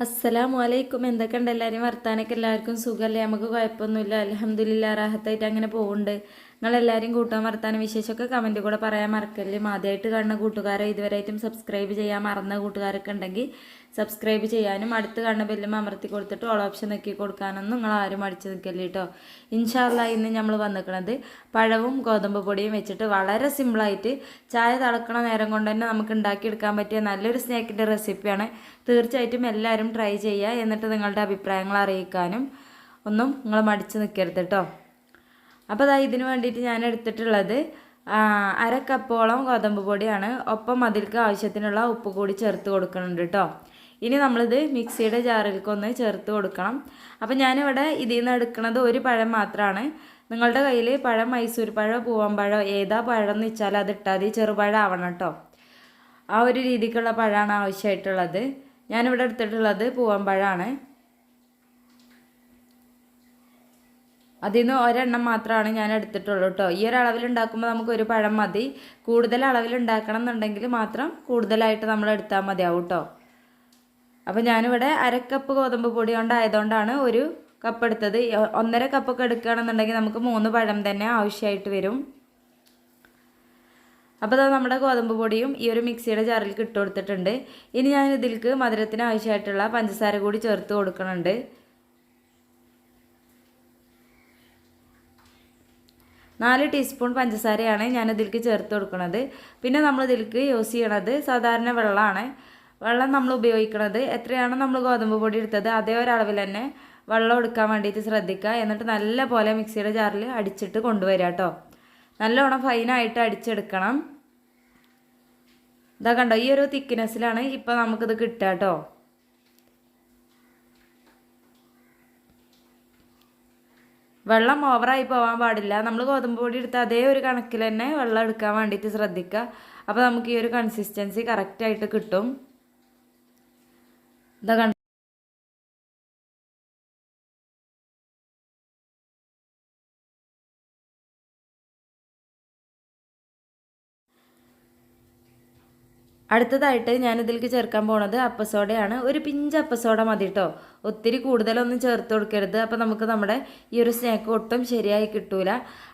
അസ്സലാമു അലൈക്കും എന്തൊക്കെയുണ്ട് എല്ലാവരും വർത്താനൊക്കെ എല്ലാവർക്കും സുഖമല്ലേ? നമുക്ക് കുഴപ്പമൊന്നുമില്ല. അലഹമ്മദില്ല റാഹത്തായിട്ട് അങ്ങനെ പോകുന്നുണ്ട് നിങ്ങളെല്ലാവരും കൂട്ടാൻ വർത്താനം വിശേഷമൊക്കെ കമന്റ് കൂടെ പറയാൻ മറക്കല്ലേ. ആദ്യമായിട്ട് കാണുന്ന കൂട്ടുകാരെ ഇതുവരെയായിട്ടും സബ്സ്ക്രൈബ് ചെയ്യാൻ മറന്ന കൂട്ടുകാരൊക്കെ ഉണ്ടെങ്കിൽ സബ്സ്ക്രൈബ് ചെയ്യാനും അടുത്ത് കാണുന്ന ബെല്ലും അമർത്തി കൊടുത്തിട്ട് ഓൾ ഓപ്ഷൻ നോക്കി കൊടുക്കാനൊന്നും നിങ്ങൾ ആരും അടിച്ചു നിൽക്കല്ലേ കേട്ടോ ഇൻഷാല്ല ഇന്ന് നമ്മൾ വന്നിക്കണത് പഴവും ഗോതമ്പ് പൊടിയും വെച്ചിട്ട് വളരെ സിമ്പിളായിട്ട് ചായ തിളക്കണ നേരം കൊണ്ട് തന്നെ നമുക്ക് ഉണ്ടാക്കിയെടുക്കാൻ പറ്റിയ നല്ലൊരു സ്നാക്കിന്റെ റെസിപ്പിയാണ് തീർച്ചയായിട്ടും എല്ലാവരും ട്രൈ ചെയ്യുക എന്നിട്ട് നിങ്ങളുടെ അഭിപ്രായങ്ങൾ അറിയിക്കാനും ഒന്നും നിങ്ങൾ മടിച്ച് നിൽക്കരുത് കേട്ടോ അപ്പോൾ അതാ ഇതിന് വേണ്ടിയിട്ട് ഞാൻ എടുത്തിട്ടുള്ളത് അര കപ്പോളം ഗോതമ്പ് പൊടിയാണ്. ഒപ്പം അതിൽക്ക് ആവശ്യത്തിനുള്ള ഉപ്പ് കൂടി ചേർത്ത് കൊടുക്കുന്നുണ്ട് കേട്ടോ ഇനി നമ്മളിത് മിക്സിയുടെ ജാറിലേക്ക് ഒന്ന് ചേർത്ത് കൊടുക്കണം. അപ്പം ഞാനിവിടെ ഇതിൽ നിന്ന് എടുക്കുന്നത് ഒരു പഴം മാത്രമാണ് നിങ്ങളുടെ കയ്യിൽ പഴം മൈസൂർ പഴം പൂവമ്പഴം ഏതാ പഴം എന്ന് വെച്ചാൽ അത് ഇട്ടാൽ ചെറുപഴം ആവണം കേട്ടോ ആ ഒരു രീതിക്കുള്ള പഴമാണ് ആവശ്യമായിട്ടുള്ളത്. ഞാനിവിടെ എടുത്തിട്ടുള്ളത് പൂവമ്പഴമാണ് അതിൽ നിന്ന് ഒരെണ്ണം മാത്രമാണ് ഞാൻ എടുത്തിട്ടുള്ളൂ കേട്ടോ ഈ ഒരു അളവിൽ ഉണ്ടാക്കുമ്പോൾ നമുക്ക് ഒരു പഴം മതി. കൂടുതൽ അളവിൽ ഉണ്ടാക്കണം എന്നുണ്ടെങ്കിൽ മാത്രം കൂടുതലായിട്ട് നമ്മൾ എടുത്താൽ മതിയാവും കേട്ടോ അപ്പോൾ ഞാനിവിടെ അരക്കപ്പ് ഗോതമ്പ് പൊടി കൊണ്ടായതുകൊണ്ടാണ് ഒരു കപ്പ് എടുത്തത്. ഒന്നര കപ്പൊക്കെ എടുക്കുകയാണെന്നുണ്ടെങ്കിൽ നമുക്ക് മൂന്ന് പഴം തന്നെ ആവശ്യമായിട്ട് വരും. അപ്പോൾ അത് നമ്മുടെ ഗോതമ്പ് പൊടിയും ഈ ഒരു മിക്സിയുടെ ജാറിൽ ഇട്ട് കൊടുത്തിട്ടുണ്ട്. ഇനി ഞാൻ ഇതിലേക്ക് മധുരത്തിന് ആവശ്യമായിട്ടുള്ള പഞ്ചസാര കൂടി ചേർത്ത് കൊടുക്കുന്നുണ്ട് നാല് ടീസ്പൂൺ പഞ്ചസാരയാണ് ഞാൻ ഇതിലേക്ക് ചേർത്ത് കൊടുക്കുന്നത്. പിന്നെ നമ്മൾ ഇതിലേക്ക് യൂസ് ചെയ്യണത് സാധാരണ വെള്ളമാണ്. വെള്ളം നമ്മൾ ഉപയോഗിക്കുന്നത് എത്രയാണ് നമ്മൾ ഗോതമ്പ് പൊടി എടുത്തത് അതേ ഒരളവിൽ തന്നെ വെള്ളം എടുക്കാൻ വേണ്ടിയിട്ട് ശ്രദ്ധിക്കുക. എന്നിട്ട് നല്ല പോലെ മിക്സിയുടെ ജാറിൽ അടിച്ചിട്ട് കൊണ്ടുവരിക കേട്ടോ. നല്ലോണം ഫൈനായിട്ട് അടിച്ചെടുക്കണം. ഇതാ കണ്ടോ ഈ ഒരു തിക്നെസ്സിലാണ് ഇപ്പോൾ നമുക്കിത് കിട്ടുക കേട്ടോ. വെള്ളം ഓവറായി പോകാൻ പാടില്ല. നമ്മൾ ഗോതമ്പ് പൊടി എടുത്ത അതേ ഒരു കണക്കിൽ തന്നെ വെള്ളം എടുക്കാൻ വേണ്ടിയിട്ട് ശ്രദ്ധിക്കുക. അപ്പോൾ നമുക്ക് ഈ ഒരു കൺസിസ്റ്റൻസി കറക്റ്റായിട്ട് കിട്ടും. ഇതാ അടുത്തതായിട്ട് ഞാൻ ഇതിലേക്ക് ചേർക്കാൻ പോണത് അപ്പസോഡയാണ്. ഒരു പിഞ്ച് അപ്പസോഡ മതി കേട്ടോ ഒത്തിരി കൂടുതലൊന്നും ചേർത്ത് കൊടുക്കരുത്. അപ്പോൾ നമുക്ക് നമ്മുടെ ഈ ഒരു സ്നാക്ക് ഒട്ടും ശരിയായി കിട്ടൂല.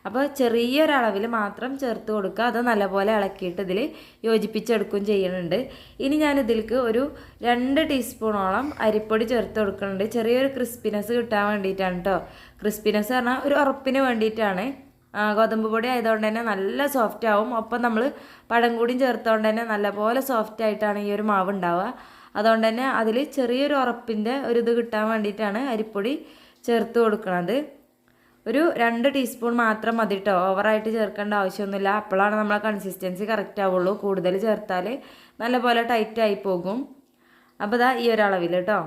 അപ്പോൾ ചെറിയൊരളവിൽ മാത്രം ചേർത്ത് കൊടുക്കുക അത് നല്ലപോലെ ഇളക്കിയിട്ട് ഇതിൽ യോജിപ്പിച്ചെടുക്കുകയും ചെയ്യുന്നുണ്ട് ഇനി ഞാൻ ഇതിലേക്ക് ഒരു രണ്ട് ടീസ്പൂണോളം അരിപ്പൊടി ചേർത്ത് കൊടുക്കുന്നുണ്ട് ചെറിയൊരു ക്രിസ്പിനെസ് കിട്ടാൻ വേണ്ടിയിട്ടാണ് കേട്ടോ ക്രിസ്പിനെസ് പറഞ്ഞാൽ ഒരു ഉറപ്പിന് വേണ്ടിയിട്ടാണ്. ഗോതമ്പ് പൊടി ആയതുകൊണ്ട് തന്നെ നല്ല സോഫ്റ്റ് ആവും. ഒപ്പം നമ്മൾ പഴം കൂടിയും ചേർത്തുകൊണ്ട് തന്നെ നല്ലപോലെ സോഫ്റ്റ് ആയിട്ടാണ് ഈ ഒരു മാവ് ഉണ്ടാവുക. അതുകൊണ്ട് തന്നെ അതിൽ ചെറിയൊരു ഉറപ്പിന്റെ ഒരു ഇത് കിട്ടാൻ വേണ്ടിയിട്ടാണ് അരിപ്പൊടി ചേർത്ത് കൊടുക്കുന്നത് ഒരു രണ്ട് ടീസ്പൂൺ മാത്രം മതി കേട്ടോ ഓവറായിട്ട് ചേർക്കേണ്ട ആവശ്യമൊന്നുമില്ല. അപ്പോഴാണ് നമ്മളെ കൺസിസ്റ്റൻസി കറക്റ്റ് ആവുള്ളൂ. കൂടുതൽ ചേർത്താൽ നല്ലപോലെ ടൈറ്റ് ആയി പോകും. അപ്പോൾ ഇതാ ഈ ഒരളവിൽ കേട്ടോ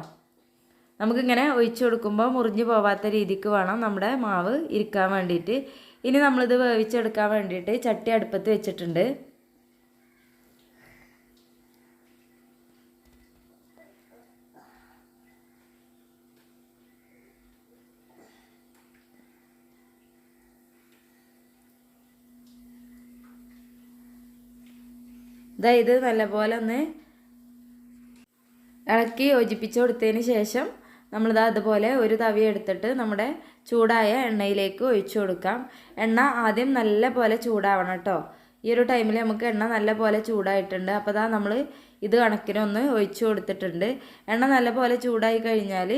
നമുക്കിങ്ങനെ ഒഴിച്ചു കൊടുക്കുമ്പോൾ മുറിഞ്ഞു പോവാത്ത രീതിക്ക് വേണം നമ്മുടെ മാവ് ഇരിക്കാൻ വേണ്ടിയിട്ട്. ഇനി നമ്മളിത് വേവിച്ചെടുക്കാൻ വേണ്ടിയിട്ട് ചട്ടി അടുപ്പത്ത് വെച്ചിട്ടുണ്ട്. ഇതാ ഇത് നല്ലപോലെ ഒന്ന് ഇളക്കി യോജിപ്പിച്ച് കൊടുത്തതിന് ശേഷം നമ്മളിതാ അതുപോലെ ഒരു തവി എടുത്തിട്ട് നമ്മുടെ ചൂടായ എണ്ണയിലേക്ക് ഒഴിച്ചു കൊടുക്കാം. എണ്ണ ആദ്യം നല്ല പോലെ ചൂടാവണം കേട്ടോ. ഈ ഒരു ടൈമിൽ നമുക്ക് എണ്ണ നല്ല പോലെ ചൂടായിട്ടുണ്ട്. അപ്പോൾ ഇതാ നമ്മൾ ഇത് കണക്കിനൊന്ന് ഒഴിച്ചു കൊടുത്തിട്ടുണ്ട്. എണ്ണ നല്ല പോലെ ചൂടായി കഴിഞ്ഞാൽ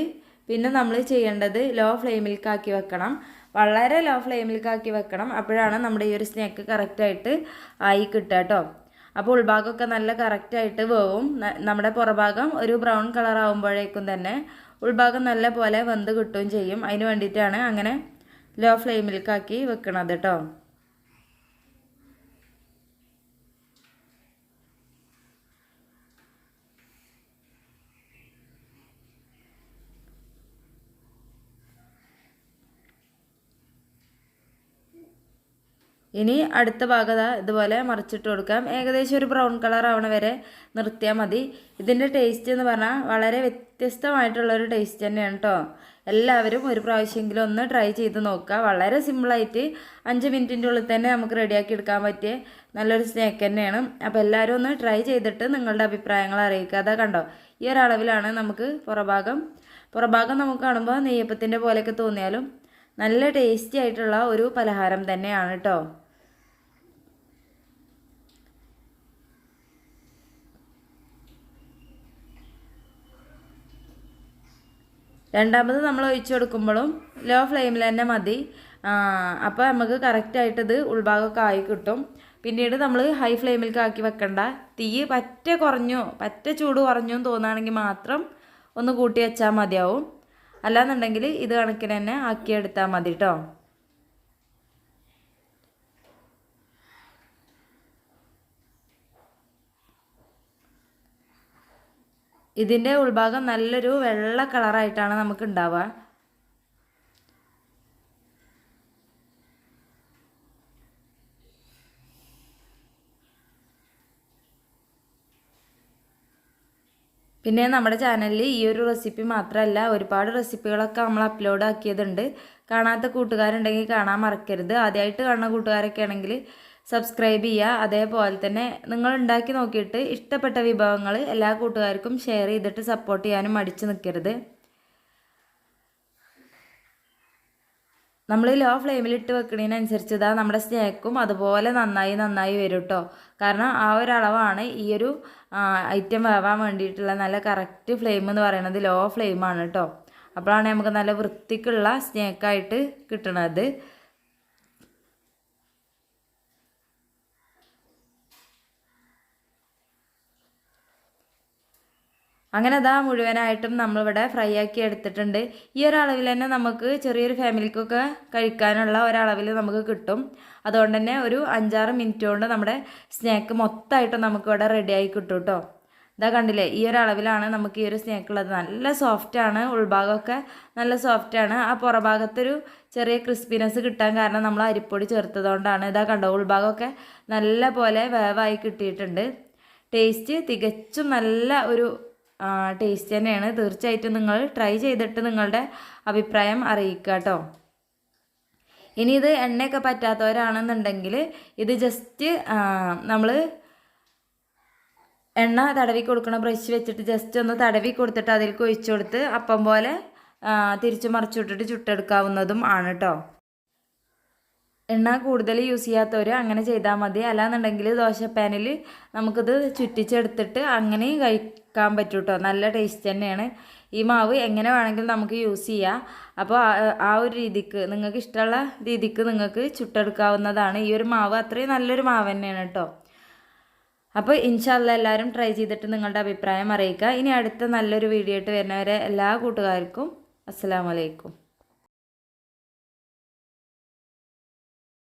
പിന്നെ നമ്മൾ ചെയ്യേണ്ടത് ലോ ഫ്ലെയിമിൽക്കാക്കി വെക്കണം. വളരെ ലോ ഫ്ലെയിമിൽക്കാക്കി വെക്കണം. അപ്പോഴാണ് നമ്മുടെ ഈ ഒരു സ്നാക്ക് കറക്റ്റായിട്ട് ആയി കിട്ടുക കേട്ടോ. അപ്പോൾ ഉൾഭാഗമൊക്കെ നല്ല കറക്റ്റായിട്ട് വേവും. നമ്മുടെ പുറഭാഗം ഒരു ബ്രൗൺ കളർ ആകുമ്പോഴേക്കും തന്നെ ഉൾഭാഗം നല്ല പോലെ വെന്ത് കിട്ടുകയും ചെയ്യും. അതിന് വേണ്ടിയിട്ടാണ് അങ്ങനെ ലോ ഫ്ലെയിമിലേക്കാക്കി വെക്കണത് കേട്ടോ ഇനി അടുത്ത ഭാഗത ഇതുപോലെ മറിച്ചിട്ട് കൊടുക്കാം. ഏകദേശം ഒരു ബ്രൗൺ കളർ ആവണ വരെ നിർത്തിയാൽ മതി. ഇതിന്റെ ടേസ്റ്റ് എന്ന് പറഞ്ഞാൽ വളരെ വ്യത്യസ്തമായിട്ടുള്ളൊരു ടേസ്റ്റ് തന്നെയാണ് കേട്ടോ എല്ലാവരും ഒരു പ്രാവശ്യമെങ്കിലും ഒന്ന് ട്രൈ ചെയ്ത് നോക്കുക വളരെ സിമ്പിളായിട്ട് അഞ്ച് മിനിറ്റിന്റെ ഉള്ളിൽ തന്നെ നമുക്ക് റെഡിയാക്കി എടുക്കാൻ പറ്റിയ നല്ലൊരു സ്നാക്ക് തന്നെയാണ്. അപ്പോൾ എല്ലാവരും ഒന്ന് ട്രൈ ചെയ്തിട്ട് നിങ്ങളുടെ അഭിപ്രായങ്ങൾ അറിയിക്കുക. അതാ കണ്ടോ ഈ ഒരളവിലാണ് നമുക്ക് പുറഭാഗം. പുറഭാഗം നമുക്ക് കാണുമ്പോൾ നെയ്യപ്പത്തിന്റെ പോലെയൊക്കെ തോന്നിയാലും നല്ല ടേസ്റ്റി ആയിട്ടുള്ള ഒരു പലഹാരം തന്നെയാണ് കേട്ടോ രണ്ടാമത് നമ്മൾ ഒഴിച്ചു കൊടുക്കുമ്പോഴും ലോ ഫ്ലെയിമിൽ തന്നെ മതി. അപ്പോൾ നമുക്ക് കറക്റ്റായിട്ട് ഇത് ഉൾഭാഗമൊക്കെ ആയി കിട്ടും. പിന്നീട് നമ്മൾ ഹൈ ഫ്ലെയിമിലേക്ക് ആക്കി വെക്കണ്ട. തീ പറ്റ കുറഞ്ഞു പറ്റ ചൂട് കുറഞ്ഞു എന്ന് തോന്നുകയാണെങ്കിൽ മാത്രം ഒന്ന് കൂട്ടി വെച്ചാൽ മതിയാവും. അല്ലാന്നുണ്ടെങ്കിൽ ഇത് കണക്കിന് തന്നെ ആക്കിയെടുത്താൽ മതി കേട്ടോ ഇതിന്റെ ഉൾഭാഗം നല്ലൊരു വെള്ള കളറായിട്ടാണ് നമുക്ക് ഉണ്ടാവുക പിന്നെ നമ്മുടെ ചാനലിൽ ഈ ഒരു റെസിപ്പി മാത്രമല്ല ഒരുപാട് റെസിപ്പികളൊക്കെ നമ്മൾ അപ്ലോഡ് ആക്കിയതുണ്ട്. കാണാത്ത കൂട്ടുകാരുണ്ടെങ്കിൽ കാണാൻ മറക്കരുത്. ആദ്യമായിട്ട് കാണുന്ന കൂട്ടുകാരൊക്കെ ആണെങ്കിൽ സബ്സ്ക്രൈബ് ചെയ്യുക. അതേപോലെ തന്നെ നിങ്ങൾ ഉണ്ടാക്കി നോക്കിയിട്ട് ഇഷ്ടപ്പെട്ട വിഭവങ്ങൾ എല്ലാ കൂട്ടുകാർക്കും ഷെയർ ചെയ്തിട്ട് സപ്പോർട്ട് ചെയ്യാനും മടിച്ചു നിൽക്കരുത്. നമ്മൾ ലോ ഫ്ലെയിമിൽ ഇട്ട് വെക്കുന്നതിനനുസരിച്ച് ഇതാ നമ്മുടെ സ്നേക്കും അതുപോലെ നന്നായി നന്നായി വരും കേട്ടോ കാരണം ആ ഒരു അളവാണ് ഐറ്റം വേവാൻ വേണ്ടിയിട്ടുള്ള നല്ല കറക്റ്റ് ഫ്ലെയിം എന്ന് പറയുന്നത് ലോ ഫ്ലെയിമാണ് കേട്ടോ അപ്പോഴാണ് നമുക്ക് നല്ല വൃത്തിക്കുള്ള സ്നേക്കായിട്ട് കിട്ടണത്. അങ്ങനെ അതാ മുഴുവനായിട്ടും നമ്മളിവിടെ ഫ്രൈ ആക്കി എടുത്തിട്ടുണ്ട്. ഈ ഒരളവിൽ തന്നെ നമുക്ക് ചെറിയൊരു ഫാമിലിക്കൊക്കെ കഴിക്കാനുള്ള ഒരളവിൽ നമുക്ക് കിട്ടും. അതുകൊണ്ട് തന്നെ ഒരു അഞ്ചാറ് മിനിറ്റ് കൊണ്ട് നമ്മുടെ സ്നാക്ക് മൊത്തമായിട്ടും നമുക്കിവിടെ റെഡിയായി കിട്ടും കേട്ടോ ഇതാ കണ്ടില്ലേ ഈ ഒരു അളവിലാണ് നമുക്ക് ഈ ഒരു സ്നാക്ക് ഉള്ളത്. നല്ല സോഫ്റ്റാണ് ഉൾഭാഗമൊക്കെ നല്ല സോഫ്റ്റാണ് ആ പുറഭാഗത്തൊരു ചെറിയ ക്രിസ്പിനെസ് കിട്ടാൻ കാരണം നമ്മൾ അരിപ്പൊടി ചേർത്തതുകൊണ്ടാണ്. ഇതാ കണ്ടോ ഉൾഭാഗമൊക്കെ നല്ല പോലെ വേവായി കിട്ടിയിട്ടുണ്ട്. ടേസ്റ്റ് തികച്ചും നല്ല ഒരു ടേസ്റ്റ് തന്നെയാണ്. തീർച്ചയായിട്ടും നിങ്ങൾ ട്രൈ ചെയ്തിട്ട് നിങ്ങളുടെ അഭിപ്രായം അറിയിക്കുക കേട്ടോ ഇനി ഇത് എണ്ണയൊക്കെ പറ്റാത്തവരാണെന്നുണ്ടെങ്കിൽ ഇത് ജസ്റ്റ് നമ്മൾ എണ്ണ തടവി കൊടുക്കണ ബ്രഷ് വെച്ചിട്ട് ജസ്റ്റ് ഒന്ന് തടവി കൊടുത്തിട്ട് അതിലേക്ക് ഒഴിച്ചു കൊടുത്ത് അപ്പം പോലെ തിരിച്ചു മറിച്ചു വിട്ടിട്ട് ചുട്ടെടുക്കാവുന്നതും ആണ് കേട്ടോ എണ്ണ കൂടുതൽ യൂസ് ചെയ്യാത്തവർ അങ്ങനെ ചെയ്താൽ മതി. അല്ലാന്നുണ്ടെങ്കിൽ ദോശപ്പാനിൽ നമുക്കിത് ചുറ്റിച്ചെടുത്തിട്ട് അങ്ങനെ കഴിക്കാൻ പറ്റും കേട്ടോ നല്ല ടേസ്റ്റ് തന്നെയാണ്. ഈ മാവ് എങ്ങനെ വേണമെങ്കിലും നമുക്ക് യൂസ് ചെയ്യാം. അപ്പോൾ ആ ഒരു രീതിക്ക് നിങ്ങൾക്ക് ഇഷ്ടമുള്ള രീതിക്ക് നിങ്ങൾക്ക് ചുട്ടെടുക്കാവുന്നതാണ്. ഈ ഒരു മാവ് അത്രയും നല്ലൊരു മാവ് തന്നെയാണ് കേട്ടോ. അപ്പോൾ ഇൻഷാല്ല എല്ലാവരും ട്രൈ ചെയ്തിട്ട് നിങ്ങളുടെ അഭിപ്രായം അറിയിക്കുക. ഇനി അടുത്ത നല്ലൊരു വീഡിയോ ആയിട്ട് വരുന്നവരെ എല്ലാ കൂട്ടുകാർക്കും അസ്സാം വലൈക്കും